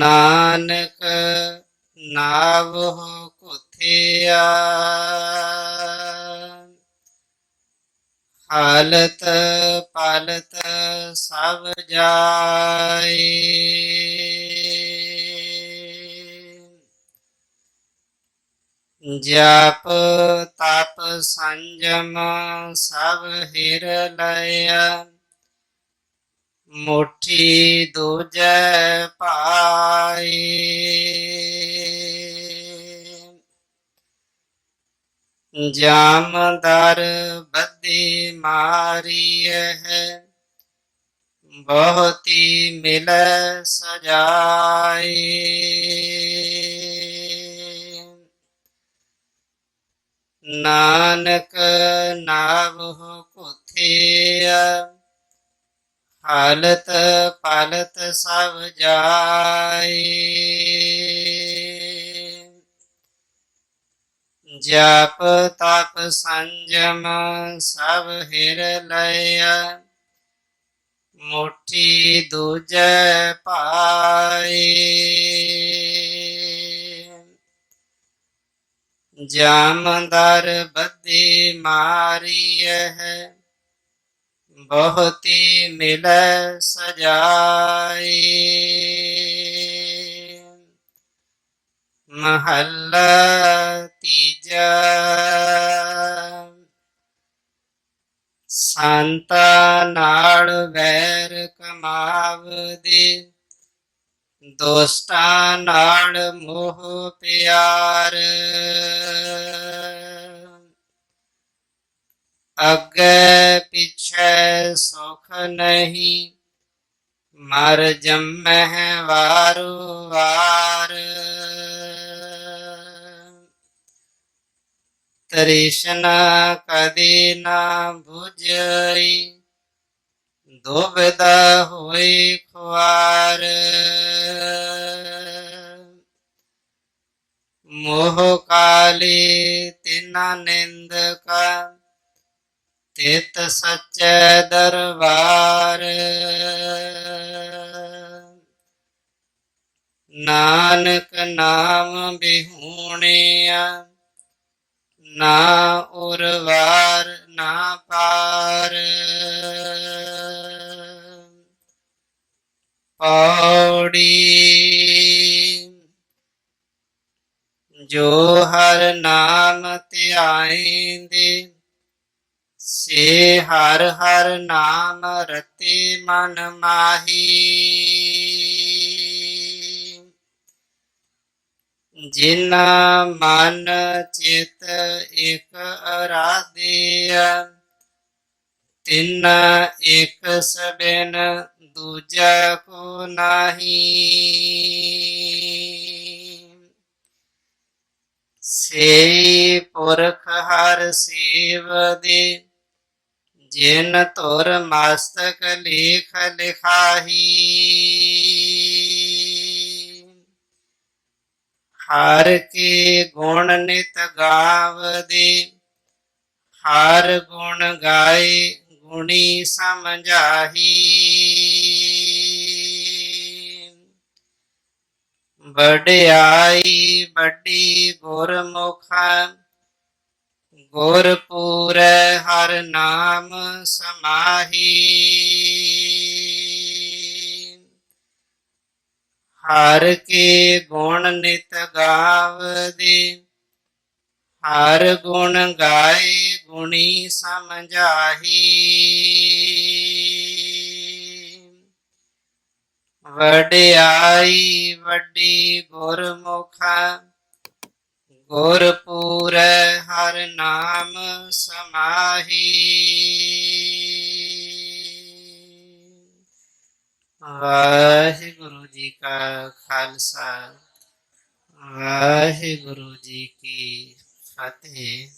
ਨਾਨਕ ਨਾਵ ਕੁਥਿਆ ਹਾਲਤ ਪਾਲਤ ਸਭ ਜਾਏ। ਜਾਪ ਤਪ ਸੰਜਮ ਸਭ ਹਿਰ ਲਿਆ ਮੁਠੀ ਦੂਜੈ ਪਾਏ ਜਾਮਦਰ ਬੱਦੀ ਮਾਰੀ ਹੈ ਬਹੁਤੀ ਮਿਲ ਸਜਾਏ। ਨਾਨਕ ਨਾਵ ਕੁਥਿਆ ਹਾਲਤ ਪਾਲਤ ਸਭ ਜਾਏ ਜਪ ਤਪ ਸੰਜਮ ਸਭ ਹਿਰ ਲਿਆ ਮੁਠੀ ਦੂਜੈ ਪਾਏ ਜਾਮਦਰ ਬੱਦੀ ਮਾਰੀ ਹੈ ਬਹੁਤੀ ਮਿਲ ਸਜਾਈ ਮਹੱਲਾ ਤੀਜਾ। ਸੰਤਾ ਨਾਲ ਵੈਰ ਕਮਾਵਦੇ। ਦੋਸਤਾਂ ਨਾਲ ਮੋਹ ਪਿਆਰ। अग पिछे सुख नहीं। मर जम वारु वार। तृष्णा कदी ना बुझरी दुबदा हुई खुआर। मोह काली तिना निंद का ਤਿਤ ਸਚੈ ਦਰਬਾਰ। ਨਾਨਕ ਨਾਮ ਬਿਹੂਣਿਆ, ਨਾ ਉਰਵਾਰ ਨਾ ਪਾਰ। ਪੌੜੀ ਜੋ ਹਰ ਨਾਮ ਧਿਆਇਂਦੇ ਸੇ ਹਰ ਹਰ ਨਾਮ ਰਤੇ ਮਨ ਮਾਹੀ। ਜਿਨਾ ਮਨ ਚਿਤ ਇਕ ਅਰਾਧਿਆ ਤਿਨ ਇਕ ਸਬਨ ਦੂਜਾ ਕੋ ਨਾਹੀ। ਸੇ ਪੁਰਖ ਹਰ ਸੇਵ ਦੇ ਜਿਨ ਤੁਰ ਮਸਤਕ ਲੇਖ ਲਿਖਾਹੀ। ਹਰ ਕੇ ਗੁਣ ਨਿਤ ਗਾਵਦੇ, ਹਰ ਗੁਣ ਗਾਏ ਗੁਣੀ ਸਮਝਾਹੀ। ਵਡਿਆਈ ਵੱਡੀ ਗੁਰਮੁਖਾ ਗੁਰ ਪੂਰੈ ਹਰ ਨਾਮ ਸਮਾਹੀ। ਹਰ ਕੇ ਗੁਣ ਨਿਤ ਗਾਵਦੇ, ਹਰ ਗੁਣ ਗਾਏ ਗੁਣੀ ਸਮਝਾਹੀ। ਵਡਿਆਈ, ਵੱਡੀ ਗੁਰਮੁਖਾ ਗੁਰ ਪੂਰੈ ਹਰ ਨਾਮ ਸਮਾਹੀ। ਵਾਹਿਗੁਰੂ ਜੀ ਕਾ ਖਾਲਸਾ ਵਾਹਿਗੁਰੂ ਜੀ ਕੀ ਫਤਿਹ।